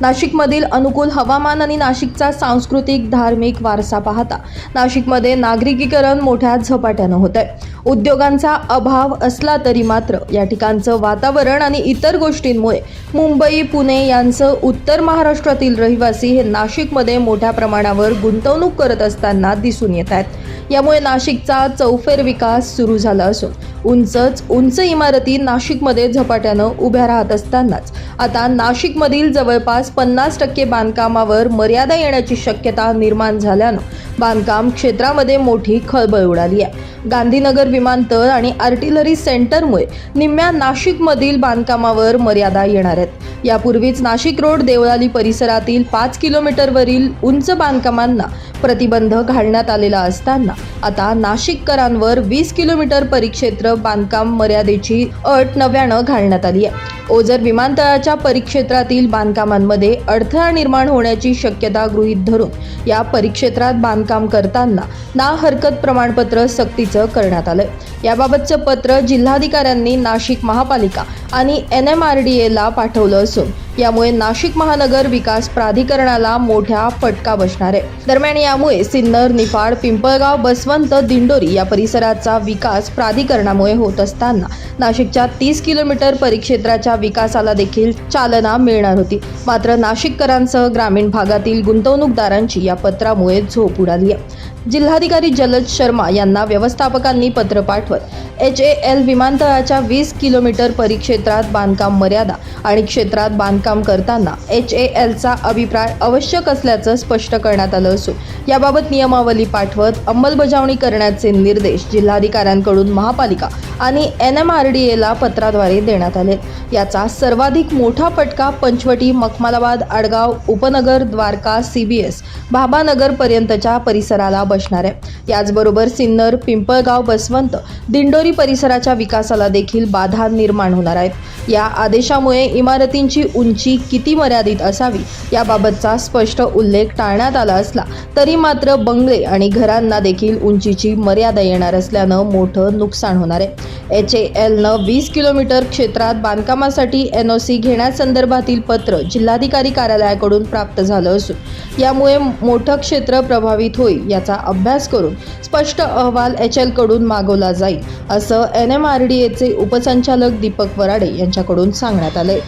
नाशिकमधील अनुकूल हवामान आणि नाशिकचा सांस्कृतिक धार्मिक वारसा पाहता. नाशिकमध्ये नागरिकीकरण मोठ्या झपाट्यानं होत आहे उद्योगांचा अभाव असला तरी मात्र या ठिकाणचं वातावरण आणि इतर गोष्टींमुळे मुंबई पुणे यांचं उत्तर महाराष्ट्रातील रहिवासी हे नाशिकमध्ये मोठ्या प्रमाणावर गुंतवणूक करत असताना दिसून येत आहेत. यामुळे नाशिकचा चौफेर विकास सुरू झाला असून उंचच उंच इमारती नाशिकमध्ये झपाट्यानं उभ्या राहत असतानाच. आता नाशिकमधील जवळपास पन्नास टक्के बांधकामावर मर्यादा येण्याची शक्यता निर्माण झाल्यानं बांधकाम क्षेत्रामध्ये मोठी खळबळ उडाली आहे. गांधीनगर विमानतळ आणि आर्टिलरी सेंटरमुळे निम्म्या नाशिकमधील बांधकामावर मर्यादा येणार आहेत. यापूर्वीच नाशिक रोड देवळाली परिसरातील पाच किलोमीटरवरील उंच बांधकामांना प्रतिबंध घालण्यात आलेला असताना आता नाशिककरांवर वीस किलोमीटर परिक्षेत्र बांधकाम मर्यादेची अट नव्यानं घालण्यात आली आहे. ओझर विमानतळाच्या परिक्षेत्रातील बांधकामांमध्ये अडथळा निर्माण होण्याची शक्यता गृहीत धरून या परिक्षेत्रात बांधकाम करताना ना हरकत प्रमाणपत्र सक्तीचं करण्यात आलंय. याबाबतचं पत्र जिल्हाधिकाऱ्यांनी नाशिक महापालिका आणि एन एम आर डी एला पाठवलं असून यामुळे नाशिक महानगर विकास प्राधिकरणाला मोठ्या फटका बसणार आहे. दरम्यान यामुळे सिन्नर निफाड पिंपळगाव बसवंत दिंडोरी या परिसराचा विकास प्राधिकरणामुळे होत असताना नाशिकच्या तीस किलोमीटर परिक्षेत्राच्या विकासाला देखील चालना मिळणार होती. मात्र नाशिककरांसह ग्रामीण भागातील गुंतवणूकदारांची या पत्रामुळे झोप उडाली आहे. जिल्हाधिकारी जलज शर्मा यांना व्यवस्थापकांनी पत्र पाठवत एच ए एल विमानतळाच्या वीस किलोमीटर परिक्षेत्रात बांधकाम मर्यादा आणि क्षेत्रात बांधकाम करताना एच ए एलचा अभिप्राय आवश्यक असल्याचं स्पष्ट करण्यात आलं असून याबाबत नियमावली पाठवत अंमलबजावणी करण्याचे निर्देश जिल्हाधिकाऱ्यांकडून महापालिका आणि एन एम आर डी एला पत्राद्वारे देण्यात आले. याचा सर्वाधिक मोठा फटका Panchavati Makhmalabad Adgaon Upnagar Dwarka C B S Bhabanagar पर्यंतच्या परिसराला बसणार आहे. याचबरोबर सिन्नर पिंपळगाव बसवंत दिंडोरी परिसराच्या विकासाला देखील बाधा निर्माण होणार आहेत या आदेशामुळे इमारतींची उंची किती मर्यादित असावी याबाबतचा स्पष्ट उल्लेख टाळण्यात आला असला तरी मात्र बंगले आणि घरांना देखील उंचीची मर्यादा येणार असल्यानं मोठं नुकसान होणार आहे. एच ए एलनं वीस किलोमीटर क्षेत्रात बांधकामासाठी एन ओ सी घेण्यासंदर्भातील पत्र जिल्हाधिकारी कार्यालयाकडून प्राप्त झालं असून यामुळे मोठं क्षेत्र प्रभावित होईल याचा अभ्यास करून स्पष्ट अहवाल एच एलकडून मागवला जाईल असं एन एम आर डी एचे उपसंचालक दीपक वराडे यांच्याकडून सांगण्यात आले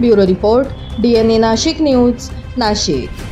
bureau report D N A Nashik news Nashik.